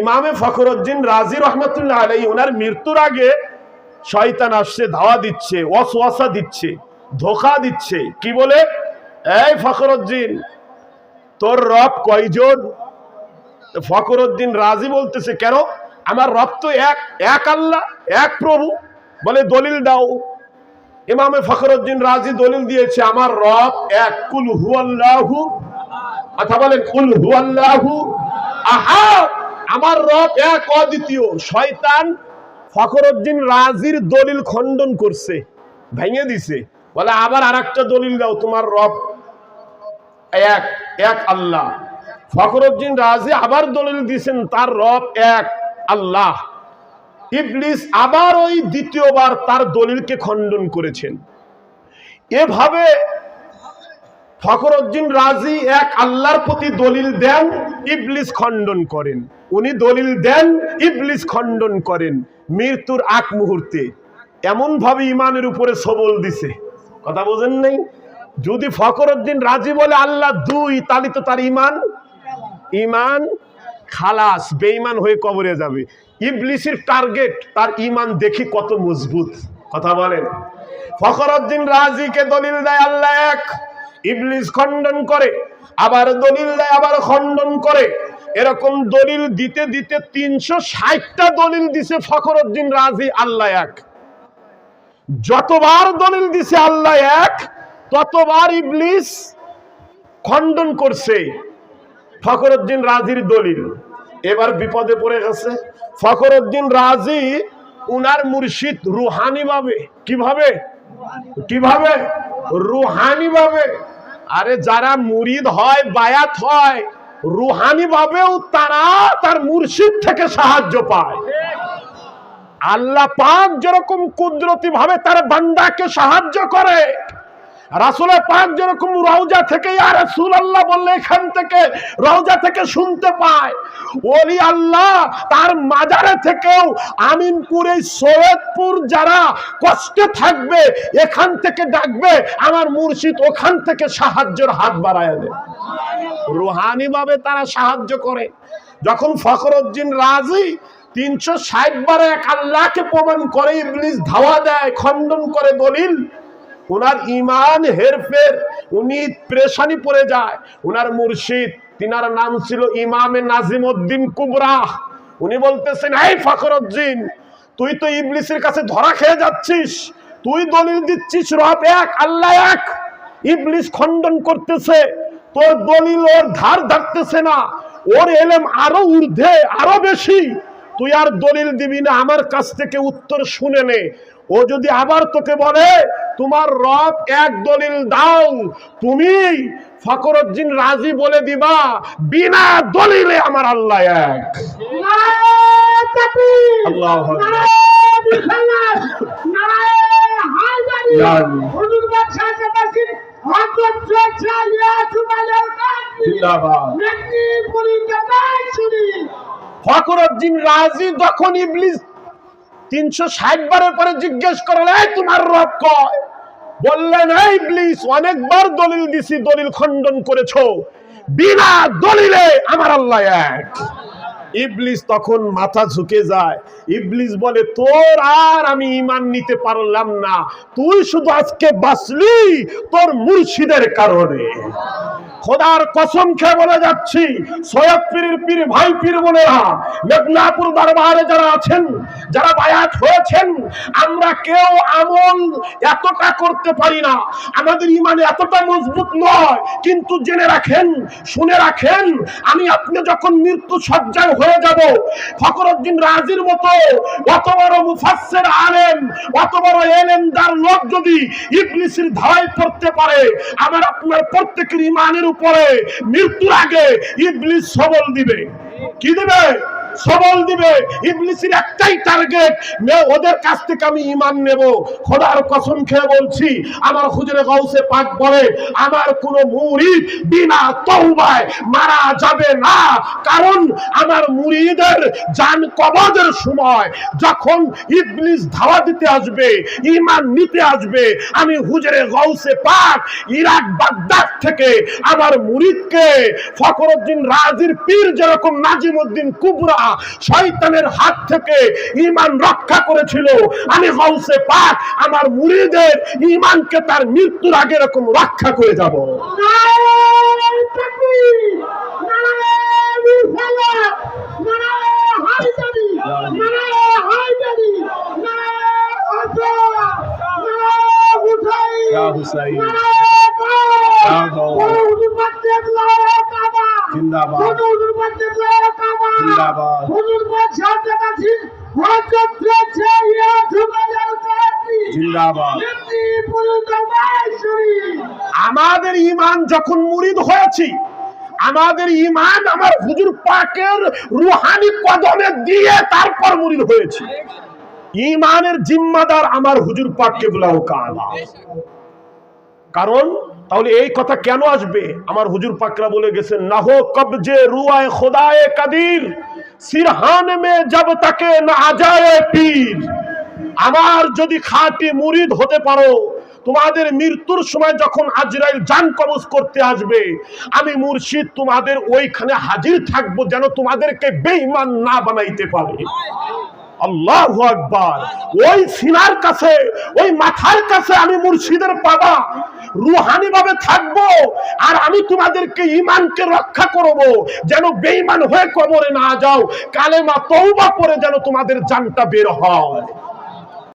ইমামে ফখরুদ্দিন রাজি রহমতুল্লাহ আলাই ওনার মৃত্যুর আগে শয়তান আসছে, ধাওয়া দিচ্ছে অসওয়াসা দিচ্ছে, ধোকা দিচ্ছে। কি বলে? এই ফখরুদ্দিন, তোর রব কয়জন? ফখরুদ্দিন রাজি বলতেছে, কেন? আমার রব তো এক এক আল্লাহ, এক প্রভু। বলে, দলিল দাও। ইমামে ফখরুদ্দিন রাজি দলিল দিয়েছে, আমার রব এক, কুল হুয়াল্লাহু, কথা বলেন, কুল হুয়াল্লাহু আহাদ। আমার রব এক অদ্বিতীয়। শয়তান ফখরুদ্দিন রাজির দলিল খণ্ডন করছে, ভেঙে দিছে। বলে, আবার আরেকটা দলিল দাও, তোমার রব এক এক আল্লাহ। ফখরুদ্দিন রাজি আবার দলিল দিয়েছেন, তার রব এক আল্লাহ। ইবলিস আবার ওই দ্বিতীয়বার তার দলিলকে খণ্ডন করেছেন। এভাবে ফখরুদ্দিন রাজি এক আল্লাহর প্রতি দলিল দেন, ইবলিস খণ্ডন করেন। উনি দলিল দেন, ইবলিস খণ্ডন করেন মৃত্যুর আগ মুহূর্তে। এমন ভাবে ইমানের উপরে সবল দিছে। কথা বোঝেন নাই? যদি ফখরুদ্দিন রাজি বলে আল্লাহ দুই, তাহলে তো তার ইমান। ইমান খালাস, বেঈমান হয়ে কবরে যাবে। ইবলিসের টার্গেট, তার ইমান দেখি কত মজবুত। কথা বলেন। ফখরুদ্দিন রাজিকে দলিল দেয় আল্লাহ এক। ইবলিস খণ্ডন করে, আবার দলিল দেয়, আবার খণ্ডন করে। এরকম দলিল দিতে দিতে তিনশো ষাটটা দলিল দিছে ফখরুদ্দিন রাজি, আল্লাহ এক। যতবার দলিল দিছে আল্লাহ এক, ততবার ইবলিস খণ্ডন করছে ফখরুদ্দিন রাজির দলিল। এবার বিপদে পড়ে গেছে। ফখরুদ্দিন রাজি উনার মুর্শিদ রুহানি ভাবে কীভাবে? কীভাবে? রুহানি ভাবে আরে যারা মুরিদ হয়, বায়াত হয়, রুহানি ভাবেও তারা তার মুর্শিদ থেকে সাহায্য পায়। আল্লাহ পাক যেরকম কুদরতি ভাবে তার বান্দাকে সাহায্য করে রাসুলের পাক যেরকম রওজা থেকে আর রাসুল আল্লাহ বললে এখান থেকে রওজা থেকে শুনতে পায়। ওলি আল্লাহ, তার মাজারে থেকেও আমিনপুর, সৈয়দপুর যারা কষ্টে থাকবে, এখান থেকে ডাকবে, আমার মুর্শিদ ওখান থেকে সাহায্যের হাত বাড়ায় দেয়। রুহানি ভাবে তারা সাহায্য করে। যখন ফখরুদ্দিন রাজি, তিনশো ষাট বারে এক আল্লাহকে প্রমাণ করে, ইবলিস ধাওয়া দেয়, খণ্ডন করে দলিল ওনার ইমান হেরফের, উনি প্রেশানি পড়ে যায়। ওনার মুর্শিদ, তিনার নাম ছিল ইমামে নাজিম উদ্দিন কুবরা। উনি বলতেছেন, এই ফখরুদ্দিন, তুই তো ইবলিসের কাছে ধরা খেয়ে যাচ্ছিস। তুই দলিল দিচ্ছিস, রব এক, আল্লাহ এক। ইবলিস খণ্ডন করতেছে, তোর দলিল ওর ধার ধারতেছে না। ওর এলেম আরও ঊর্ধ্বে, আরও বেশি। তুই আর দলিল দিবি না, আমার কাছ থেকে উত্তর শুনে নে। ও যদি আবার তোকে বলে তোমার রব এক দলিল দাও। তুমি ফখরুদ্দিন রাজি বলে দিবা, বিনা দলিলে আমার আল্লাহ এক। ফখরুদ্দিন রাজি যখন ইবলিস তিনশো ষাট বারের পরে জিজ্ঞেস করলে তোমার রব কয়? বললেন, এই ইবলিস, অনেকবার দলিল দিছি, দলিল খণ্ডন করেছ। বিনা দলিলে আমার আল্লাহ এক। ইবলিস তখন মাথা ঝুঁকে যায়। ইবলিস বলে, তোর আর আমি ইমান নিতে পারলাম না। তুই শুধু আজকে বাঁচলি তোর মুর্শিদের কারণে। খোদার কসম খেয়ে বলে যাচ্ছি, সৈয়দ পীরের পীর, ভাই পীর বোনেরা মেদিনীপুর দরবারে যারা আছেন যারা বায়াত হয়েছেন, আমরা কেউ আমল এতটা করতে পারি না। আমাদের ইমানে এতটা মজবুত নয়, কিন্তু জেনে রাখেন, শুনে রাখেন, আমি আপনি যখন মৃত্যু সজ্জায় হয়ে যাব, ফখরুদ্দিন রাজির মতো অত বড় মুফাসসির আলেম, অত বড় এলেমদার লোক যদি ইবলিসের ধারায় পড়তে পারে, আমার আপনার প্রত্যেকের ইমানের উপরে মৃত্যুর আগে ইবলিস সবল দিবে। কি দিবে? সবল দিবে। ইবলিসের একটাই টার্গেট ওদের কাছ থেকে আমি ইমান নেব। খোদার কসম খেয়ে বলছি, আমার হুজুরে গৌসে পাক বলে, আমার কোনো মুরিদ বিনা তওবায় মারা যাবে না। কারণ আমার মুরিদের জান কবজের সময় যখন ইবলিস ধাওয়া দিতে আসবে ইমান নিতে আসবে, আমি হুজুরে গৌসে পাক ইরাক বাগদাদ থেকে আমার মুরিদকে ফখরুদ্দিন রাজির পীর যেরকম নাজিমউদ্দিন কুবরা শয়তানের হাত থেকে ইমান রক্ষা করেছিল। আমি গৌসে পাক আমার মুরিদের ইমানকে তার মৃত্যুর আগে এরকম রক্ষা করে যাব। হুসাইন। জিন্দাবাদ। হুজুর জিন্দাবাদ। হুজুর কাছে ইয়া জিন্দাবাদ। আমাদের ইমান যখন মুরিদ হয়েছি আমাদের ইমান আমার হুজুর পাকের রুহানি কদমে দিয়ে তারপর মুরিদ হয়েছি। ইমানের জিম্মাদার আমার হুজুর পাক কেবলাও কালা। কারণ, তাহলে এই কথা কেন আসবে? আমার হুজুর পাকরা বলে গেছেন না হো কবজে রুয়ায় খোদায়ে কাদির, সিরহান মে জব তাকে না যায় পীর। আমার যদি খাঁটি মুরিদ হতে পারো, তোমাদের মৃত্যুর সময় যখন আজরাইল জান কবজ করতে আসবে, আমি মুর্শিদ তোমাদের ওইখানে হাজির থাকব যেন তোমাদেরকে বেঈমান না বানাইতে পারে। আল্লাহ আকবার। ওই সিনার কাছে, ওই মাথার কাছে আমি মুর্শিদের পাবা রুহানি ভাবে থাকব আর আমি তোমাদেরকে ইমানকে রক্ষা করব। যেন বেঈমান হয়ে কবরে না যাও, কালেমা তওবা করে যেন তোমাদের জানটা বের হয়।